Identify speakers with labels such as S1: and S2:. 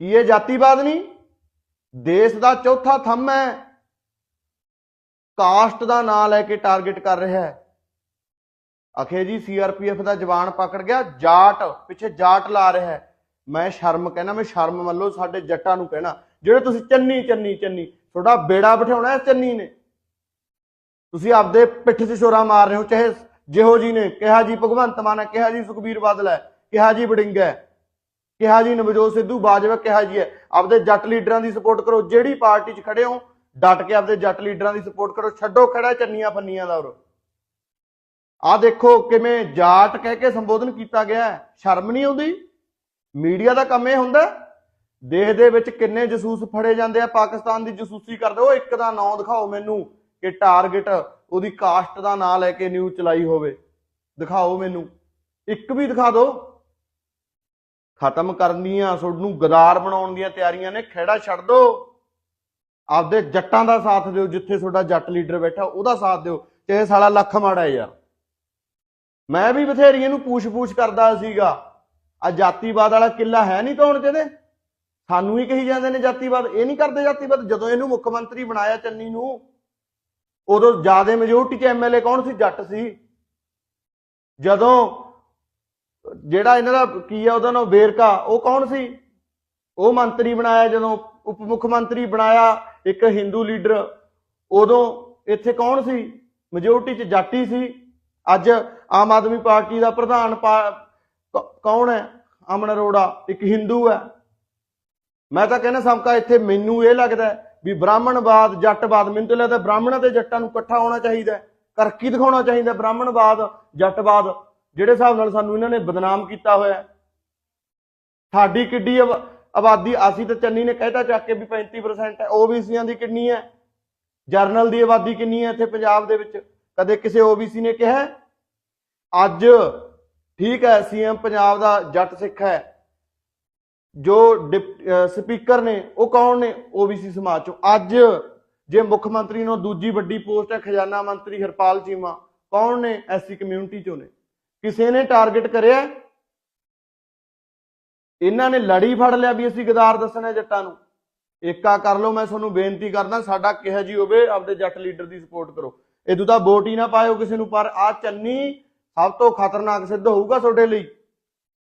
S1: ਕੀ ਇਹ ਜਾਤੀਵਾਦ ਨਹੀਂ? ਦੇਸ਼ ਦਾ ਚੌਥਾ ਥੰਮ ਹੈ। ਕਾਸਟ ਦਾ ਨਾਂ ਲੈ ਕੇ ਟਾਰਗੇਟ ਕਰ ਰਿਹਾ ਹੈ। ਅਖੇ ਜੀ ਸੀਆਰਪੀਐਫ ਦਾ ਜਵਾਨ ਪਕੜ ਗਿਆ, ਜਾਟ, ਪਿੱਛੇ ਜਾਟ ਲਾ ਰਿਹਾ ਹੈ। ਮੈਂ ਸ਼ਰਮ ਕਹਿਣਾ, ਮੈਂ ਸ਼ਰਮ ਮੰਨ ਲਓ, ਸਾਡੇ ਜੱਟਾਂ ਨੂੰ ਕਹਿਣਾ, ਜਿਹੜੇ ਤੁਸੀਂ ਚੰਨੀ ਚੰਨੀ ਚੰਨੀ, ਤੁਹਾਡਾ ਬੇੜਾ ਬਿਠਾਉਣਾ ਹੈ ਚੰਨੀ ਨੇ। ਤੁਸੀਂ ਆਪਦੇ ਪਿੱਠ 'ਚ ਛੋਰਾ ਮਾਰ ਰਹੇ ਹੋ, ਚਾਹੇ ਜਿਹੋ ਜੀ ਨੇ, ਕਿਹਾ ਜੀ ਭਗਵੰਤ ਮਾਨ ਹੈ, ਕਿਹਾ ਜੀ ਸੁਖਬੀਰ ਬਾਦਲ ਹੈ, ਕਿਹਾ ਜੀ ਵੜਿੰਗ ਹੈ। ਕਿਹਾ ਜੀ ਨਵਜੋਤ ਸਿੱਧੂ ਬਾਜਵਾ ਕਿਹਾ ਜੀ ਹੈ। ਆਪਦੇ ਜੱਟ ਲੀਡਰਾਂ ਦੀ ਸਪੋਰਟ ਕਰੋ, ਜਿਹੜੀ ਪਾਰਟੀ 'ਚ ਖੜੇ ਹੋ, ਡਟ ਕੇ ਆਪਦੇ ਜੱਟ ਲੀਡਰਾਂ ਦੀ ਸਪੋਰਟ ਕਰੋ, ਛੱਡੋ ਖੜਾ ਚੰਨੀਆਂ ਫੰਨੀਆਂ ਦਾ ਉਰੋ। ਆ ਦੇਖੋ ਕਿਵੇਂ ਜਾਟ ਕਹਿ ਕੇ ਸੰਬੋਧਨ ਕੀਤਾ ਗਿਆ ਸ਼ਰਮ ਨਹੀਂ ਆਉਂਦੀ? ਮੀਡੀਆ ਦਾ ਕੰਮ ਇਹ ਹੁੰਦਾ ਦੇਸ਼ ਦੇ ਵਿੱਚ ਕਿੰਨੇ ਜਸੂਸ ਫੜੇ ਜਾਂਦੇ ਆ, ਪਾਕਿਸਤਾਨ ਦੀ ਜਸੂਸੀ ਕਰਦੇ ਉਹ ਇੱਕ ਦਾ ਨਾਂ ਦਿਖਾਓ ਮੈਨੂੰ ਕਿ ਟਾਰਗੇਟ ਉਹਦੀ ਕਾਸਟ ਦਾ ਨਾਂ ਲੈ ਕੇ ਨਿਊਜ਼ ਚਲਾਈ ਹੋਵੇ। ਦਿਖਾਓ ਮੈਨੂੰ। ਇੱਕ ਵੀ ਦਿਖਾ ਦਿਓ। ਖਤਮ ਕਰਨੀਆਂ ਤੁਹਾਨੂੰ ਗਦਾਰ ਬਣਾਉਣ ਦੀਆਂ ਤਿਆਰੀਆਂ ਨੇ ਖੇੜਾ ਛੱਡ ਦਿਓ ਆਪਦੇ ਜੱਟਾਂ ਦਾ ਸਾਥ ਦਿਓ, ਜਿੱਥੇ ਤੁਹਾਡਾ ਜੱਟ ਲੀਡਰ ਬੈਠਾ, ਉਹਦਾ ਸਾਥ ਦਿਓ, ਚਾਹੇ ਸਾਲਾ ਲੱਖ ਮਾੜਾ ਯਾਰ ਮੈਂ ਵੀ ਬਥੇਰੀ ਇਹਨੂੰ ਪੂਛ-ਪੂਛ ਕਰਦਾ ਸੀਗਾ। ਆ ਜਾਤੀਵਾਦ ਵਾਲਾ ਕਿੱਲਾ ਹੈ ਨਹੀਂ ਕੌਣ ਜਿਹਦੇ ਸਾਨੂੰ ਹੀ ਕਹੀ ਜਾਂਦੇ ਨੇ ਜਾਤੀਵਾਦ। ਇਹ ਨਹੀਂ ਕਰਦੇ ਜਾਤੀਵਾਦ। ਜਦੋਂ ਇਹਨੂੰ ਮੁੱਖ ਮੰਤਰੀ ਬਣਾਇਆ ਚੰਨੀ ਨੂੰ, ਉਦੋਂ ਜ਼ਿਆਦਾ ਮੈਜੋਰਟੀ ਚ ਐਮਐਲਏ ਕੌਣ ਸੀ? ਜੱਟ ਸੀ। ਜਦੋਂ ਜਿਹੜਾ ਇਹਨਾਂ ਦਾ ਕੀ ਆ, ਉਹਦਾ ਨਾਮ ਵੇਰਕਾ, ਉਹ ਕੌਣ ਸੀ? ਉਹ ਮੰਤਰੀ ਬਣਾਇਆ, ਜਦੋਂ ਉਪ ਮੁੱਖ ਮੰਤਰੀ ਬਣਾਇਆ, ਇੱਕ ਹਿੰਦੂ ਲੀਡਰ, ਉਦੋਂ ਇੱਥੇ ਕੌਣ ਸੀ? ਮੈਜੋਰਟੀ ਚ ਜਾਟੀ ਸੀ। ਅੱਜ ਆਮ ਆਦਮੀ ਪਾਰਟੀ ਦਾ ਪ੍ਰਧਾਨ ਪਾ- ਕੌਣ ਹੈ? ਅਮਨ ਅਰੋੜਾ, ਇੱਕ ਹਿੰਦੂ ਹੈ। ਮੈਂ ਤਾਂ ਕਹਿੰਦਾ, ਸਮਕਾ, ਇੱਥੇ ਮੈਨੂੰ ਇਹ ਲੱਗਦਾ ਵੀ ਬ੍ਰਾਹਮਣਵਾਦ ਜੱਟਵਾਦ, ਮੈਨੂੰ ਤਾਂ ਲੱਗਦਾ ਬ੍ਰਾਹਮਣਾਂ ਤੇ ਜੱਟਾਂ ਨੂੰ ਇਕੱਠਾ ਹੋਣਾ ਚਾਹੀਦਾ ਹੈ। ਕਰਕੀ ਦਿਖਾਉਣਾ ਚਾਹੀਦਾ ਬ੍ਰਾਹਮਣਵਾਦ, ਜੱਟਵਾਦ। ਜਿਹੜੇ ਹਿਸਾਬ ਨਾਲ ਸਾਨੂੰ ਇਹਨਾਂ ਨੇ ਬਦਨਾਮ ਕੀਤਾ ਹੋਇਆ ਸਾਡੀ ਕਿੱਡੀ ਆਬਾ- ਆਬਾਦੀ ਆਸੀ ਤਾਂ ਚੰਨੀ ਨੇ ਕਹਿਤਾ ਚੱਕ ਕੇ ਵੀ 35% ਹੈ ਓਬੀਸੀਆਂ ਦੀ ਕਿੰਨੀ ਹੈ? ਜਰਨਲ ਦੀ ਆਬਾਦੀ ਕਿੰਨੀ ਹੈ ਇੱਥੇ ਪੰਜਾਬ ਦੇ ਵਿੱਚ? ਕਦੇ ਕਿਸੇ ਓਬੀਸੀ ਨੇ ਕਿਹਾ ਅੱਜ ਠੀਕ ਹੈ, ਸੀਐਮ ਪੰਜਾਬ ਦਾ ਜੱਟ ਸਿੱਖ ਹੈ। ਜੋ ਡਿਪ- ਸਪੀਕਰ ਨੇ, ਉਹ ਕੌਣ ਨੇ? ਓਬੀਸੀ ਸਮਾਜ ਚੋਂ। ਅੱਜ ਜੇ ਮੁੱਖ ਮੰਤਰੀ ਨੂੰ ਦੂਜੀ ਵੱਡੀ ਪੋਸਟ ਹੈ, ਖਜ਼ਾਨਾ ਮੰਤਰੀ ਹਰਪਾਲ ਚੀਮਾ। ਕੌਣ ਨੇ? ਐਸਸੀ ਕਮਿਊਨਿਟੀ ਚੋਂ ਨੇ। ਕਿਸੇ ਨੇ ਟਾਰਗੇਟ ਕਰਿਆ ਇਹਨਾਂ ਨੇ ਲੜੀ ਫੜ ਲਿਆ ਵੀ ਅਸੀਂ ਗਦਾਰ ਦੱਸਣਾ ਜੱਟਾਂ ਨੂੰ। ਏਕਾ ਕਰ ਲਓ, ਮੈਂ ਤੁਹਾਨੂੰ ਬੇਨਤੀ ਕਰਦਾ, ਸਾਡਾ ਕਿਹਾ ਜੀ ਹੋਵੇ, ਆਪਦੇ ਜੱਟ ਲੀਡਰ ਦੀ ਸਪੋਰਟ ਕਰੋ। ਇਦੋਂ ਤਾਂ ਵੋਟ ਹੀ ਨਾ ਪਾਇਓ ਕਿਸੇ ਨੂੰ, ਪਰ ਆ ਚੰਨੀ ਸਭ ਤੋਂ ਖਤਰਨਾਕ ਸਿੱਧ ਹੋਊਗਾ ਤੁਹਾਡੇ ਲਈ।